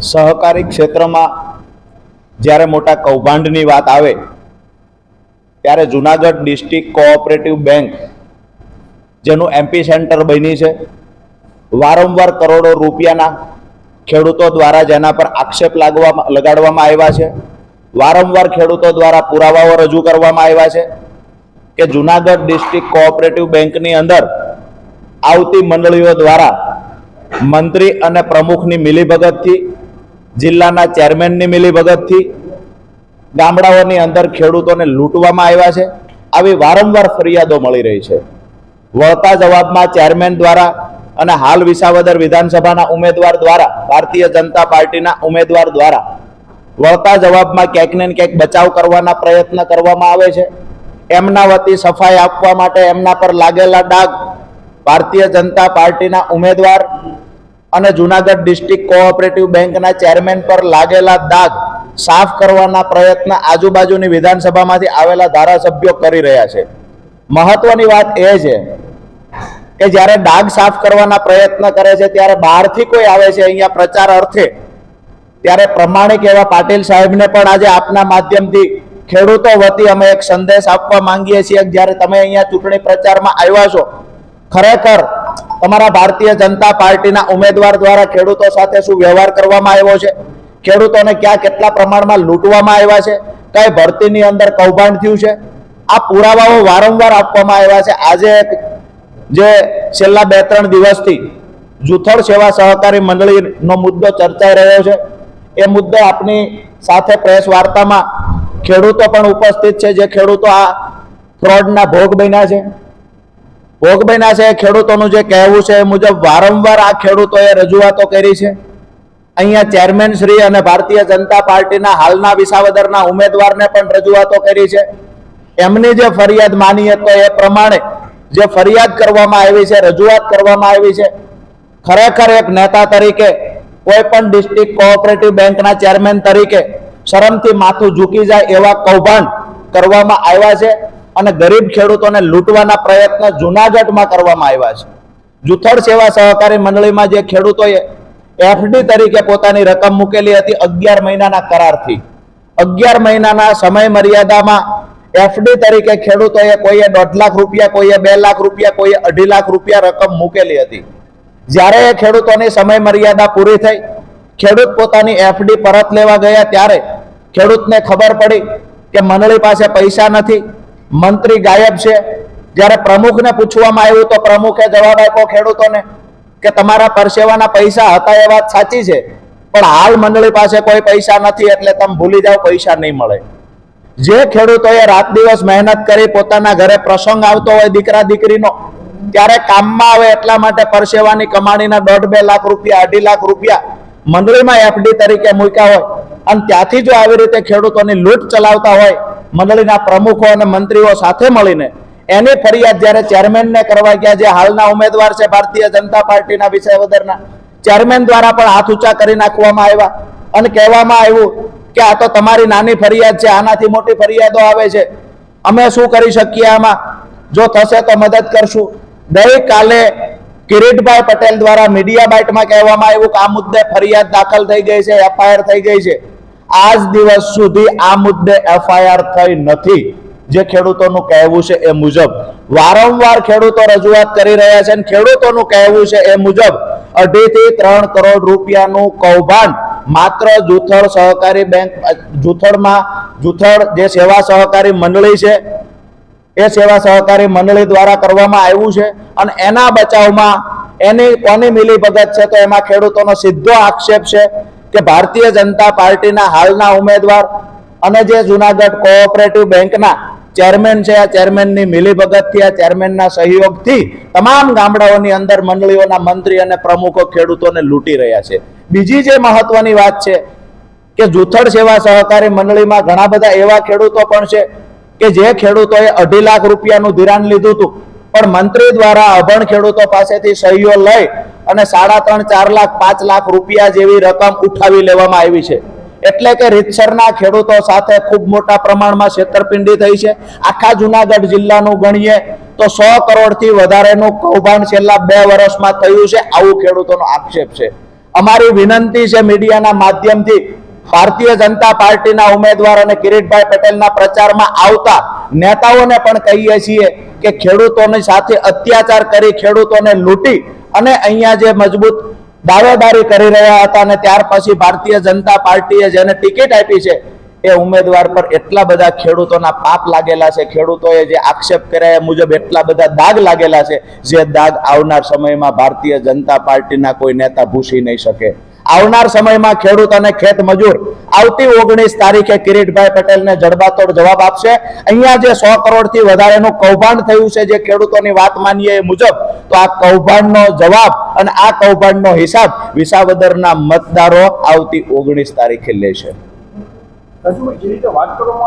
સહકારી ક્ષેત્રમાં જ્યારે મોટા કૌભાંડની વાત આવે, ત્યારે જુનાગઢ ડિસ્ટ્રિક્ટ કોઓપરેટિવ બેંક, જેનું એમપી સેન્ટર બની છે, વારંવાર કરોડો રૂપિયાના ખેડૂતો દ્વારા જેના પર આક્ષેપ લાગવા લગાડવામાં આવ્યા છે. વારંવાર ખેડૂતો દ્વારા પુરાવાઓ રજૂ કરવામાં આવ્યા છે કે જુનાગઢ ડિસ્ટ્રિક્ટ કોઓપરેટિવ બેંકની અંદર આવતી મંડળીઓ દ્વારા મંત્રી અને પ્રમુખની મિલીભગતથી, જિલ્લાના ચેરમેનની મિલીભગતથી, ગામડાઓની અંદર ખેડૂતોને લૂંટવામાં આવ્યા છે. આવી વારંવાર ફરિયાદો મળી રહી છે. વળતા જવાબમાં ચેરમેન દ્વારા અને હાલ વિસાવદર વિધાનસભાના ઉમેદવાર દ્વારા, ભારતીય જનતા પાર્ટીના ઉમેદવાર દ્વારા, વળતા જવાબમાં ક્યાંક ને ક્યાંક બચાવ કરવાના પ્રયત્ન કરવામાં આવે છે. એમના વતી સફાઈ આપવા માટે એમના પર લાગેલા ડાઘ ભારતીય જનતા પાર્ટીના ઉમેદવાર અને જુનાગઢ ડિસ્ટ્રિક્ટ કોઓપરેટિવ બેંકના ચેરમેન પર લાગેલા દાગ સાફ કરવાના પ્રયત્ન આજુબાજુની વિધાનસભામાંથી આવેલા ધારાસભ્યો કરી રહ્યા છે. મહત્વની વાત એ છે કે જ્યારે ડાઘ સાફ કરવાના પ્રયત્ન કરે છે, ત્યારે બહારથી કોઈ આવે છે, અહીંયા પ્રચાર અર્થે, ત્યારે પ્રમાણિક એવા પાટીલ સાહેબને પણ આજે આપના માધ્યમથી ખેડૂતો વતી અમે એક સંદેશ આપવા માંગીએ છીએ જ્યારે તમે અહીંયા ચૂંટણી પ્રચારમાં આવ્યા છો, ખરેખર તમારા ભારતીય જનતા પાર્ટીના ઉમેદવાર દ્વારા ખેડૂતો સાથે શું વ્યવહાર કરવામાં આવ્યો છે? ખેડૂતોને ક્યાં કેટલા પ્રમાણમાં લૂંટવામાં આવ્યા છે? કઈ ભરતીની અંદર કૌભાંડ થયું છે? આ પુરાવાઓ વારંવાર આપવામાં આવ્યા છે. આજે જે છેલ્લા બે ત્રણ દિવસથી જૂથળ સેવા સહકારી મંડળીનો મુદ્દો ચર્ચાઈ રહ્યો છે. એ મુદ્દે આપની સાથે પ્રેસ વાર્તામાં ખેડૂતો પણ ઉપસ્થિત છે. જે ખેડૂતો આ ફ્રોડના ભોગ બન્યા છે. ભોગ બન્યા છે, ખેડૂતોનું જે કહેવું છે એ મુજબ વારંવાર આ ખેડૂતોએ રજૂઆતો કરી છે. અહીંયા ચેરમેન શ્રી અને ભારતીય જનતા પાર્ટીના હાલના વિસાવદરના ઉમેદવારને પણ રજૂઆતો કરી છે. એમની જે ફરિયાદ માનીએ તો એ પ્રમાણે જે ફરિયાદ કરવામાં આવી છે, રજૂઆત કરવામાં આવી છે, ખરેખર એક નેતા તરીકે, કોઈ પણ ડિસ્ટ્રિક્ટ કોઓપરેટિવ બેંકના ચેરમેન તરીકે શરમથી માથું ઝૂકી જાય એવા કૌભાંડ કરવામાં આવ્યા છે. અને ગરીબ ખેડૂતોને લૂંટવાના પ્રયત્ન જુનાગઢમાં કરવામાં આવ્યા છે. જુથળ સેવા સહકારી મંડળીમાં જે ખેડૂતોએ એફડી તરીકે પોતાની રકમ મૂકેલી હતી અગિયાર મહિનાના કરારથી. અગિયાર મહિનાના સમય મર્યાદામાં એફડી તરીકે ખેડૂતોએ કોઈએ દોઢ લાખ રૂપિયા, કોઈએ બે લાખ રૂપિયા, કોઈએ અઢી લાખ રૂપિયા રકમ મૂકેલી હતી. જ્યારે એ ખેડૂતોની સમય મર્યાદા પૂરી થઈ, ખેડૂત પોતાની એફડી પરત લેવા ગયા ત્યારે ખેડૂતને ખબર પડી કે મંડળી પાસે પૈસા નથી મંત્રી ગાયબ છે. જ્યારે પ્રમુખને પૂછવામાં આવ્યું તો પ્રમુખે જવાબ આપ્યો ખેડૂતોને કે તમારા પરસેવાના પૈસા હતા એ વાત સાચી છે, પણ હાલ મંડળી પાસે કોઈ પૈસા નથી એટલે તમે ભૂલી જાઓ, પૈસા નહીં મળે. જે ખેડૂતોએ રાત દિવસ મહેનત કરી પોતાના ઘરે પ્રસંગ આવતો હોય દીકરા દીકરીનો, ત્યારે કામમાં આવે એટલા માટે પરસેવાની કમાણીના દોઢ બે લાખ રૂપિયા, અઢી લાખ રૂપિયા મંડળીમાં એફડી તરીકે મૂક્યા હોય. અને ત્યાંથી જો આવી રીતે ખેડૂતોની લૂંટ ચલાવતા હોય મંડળીના પ્રમુખો અને મંત્રીઓ સાથે મળીને એની ફરિયાદ જ્યારે ચેરમેનને કરવા ગયા, જે હાલના ઉમેદવાર છે ભારતીય જનતા પાર્ટીના વિસાવદરના ચેરમેન દ્વારા પણ હાથ ઊંચા કરી નાખવામાં આવ્યા. અને કહેવામાં આવ્યું કે આ તો તમારી નાની ફરિયાદ છે, આનાથી મોટી ફરિયાદો આવે છે. અમે શું કરી શકીએ આમાં? જો થશે તો મદદ કરશું. ગઈકાલે કિરીટભાઈ પટેલ દ્વારા મીડિયા બાઇટમાં કહેવામાં આવ્યું કે આ મુદ્દે ફરિયાદ દાખલ થઈ ગઈ છે, એફઆઈઆર થઈ ગઈ છે. આજ દિવસ સુધી આ મુદ્દે એફઆઈઆર થઈ નથી. જે ખેડૂતોનું કહેવું છે એ મુજબ, વારંવાર ખેડૂતો રજૂઆત કરી રહ્યા છે અને ખેડૂતોનું કહેવું છે એ મુજબ અઢી થી ત્રણ કરોડ રૂપિયાનું કૌભાંડ માત્ર જૂથળ સહકારી બેંક જૂથળમાં, જૂથળ જે સેવા સહકારી મંડળી છે, એ સેવા સહકારી મંડળી દ્વારા કરવામાં આવ્યું છે અને એના બચાવમાં એની કોની મિલીભગત છે તો એમાં ખેડૂતોનો સીધો આક્ષેપ છે કે ભારતીય જનતા પાર્ટીના હાલના ઉમેદવાર અને જે જુનાગઢ કોઓપરેટિવ બેંકના ચેરમેન છે, આ ચેરમેનની મિલીભગતથી આ ચેરમેનના સહયોગથી તમામ ગામડાઓની અંદર મંડળીઓના મંત્રી અને પ્રમુખો ખેડૂતોને લૂંટી રહ્યા છે. બીજી જે મહત્વની વાત છે કે જૂથળ સેવા સહકારી મંડળીમાં ઘણા બધા એવા ખેડૂતો પણ છે કે જે ખેડૂતોએ અઢી લાખ રૂપિયાનું ધિરાણ લીધું હતું. પણ મંત્રી દ્વારા અભણ ખેડૂતો પાસેથી સહીઓ લઈ અને સાડા ત્રણ, ચાર લાખ, પાંચ લાખ રૂપિયા જેવી રકમ ઉઠાવી લેવામાં આવી છે. એટલે કે રીતસરના ખેડૂતો સાથે ખૂબ મોટા પ્રમાણમાં છેતરપિંડી થઈ છે. આખા જુનાગઢ જિલ્લાનું ગણીએ તો સો કરોડથી વધારેનું કૌભાંડ છેલ્લા બે વર્ષમાં થયું છે. આવું ખેડૂતોનો આક્ષેપ છે. અમારી વિનંતી છે મીડિયાના માધ્યમથી ભારતીય જનતા પાર્ટીના ઉમેદવાર અને કિરીટભાઈ પટેલના પ્રચારમાં આવતા નેતાઓને પણ કહીએ છીએ કે ખેડૂતોની સાથે અત્યાચાર કરી ખેડૂતોને લૂંટી અને અહીંયા જે મજબૂત દાવેદારી કરી રહ્યા હતા અને ત્યાર પછી ભારતીય જનતા પાર્ટીએ જેને ટિકિટ આપી છે, એ ઉમેદવાર પર એટલા બધા ખેડૂતોના પાપ લાગેલા છે. ખેડૂતોએ જે આક્ષેપ કર્યા મુજબ એટલા બધા દાગ લાગેલા છે, જે દાગ આવનાર સમયમાં ભારતીય જનતા પાર્ટીના કોઈ નેતા ભૂસી નહીં શકે. આવનાર સમયમાં ખેડૂત અને ખેત મજૂર આવતી ઓગણીસ તારીખે કિરીટભાઈ પટેલને જડબાતોડ જવાબ આપશે. અહીંયા જે સો કરોડથી વધારેનું કૌભાંડ થયું છે જે ખેડૂતોની વાત માનીએ એ મુજબ, તો આ કૌભાંડનો જવાબ અને આ કૌભાંડનો હિસાબ વિસાવદરના મતદારો આવતી ઓગણીસ તારીખે લેશે. હજુ જે રીતે વાત કરવામાં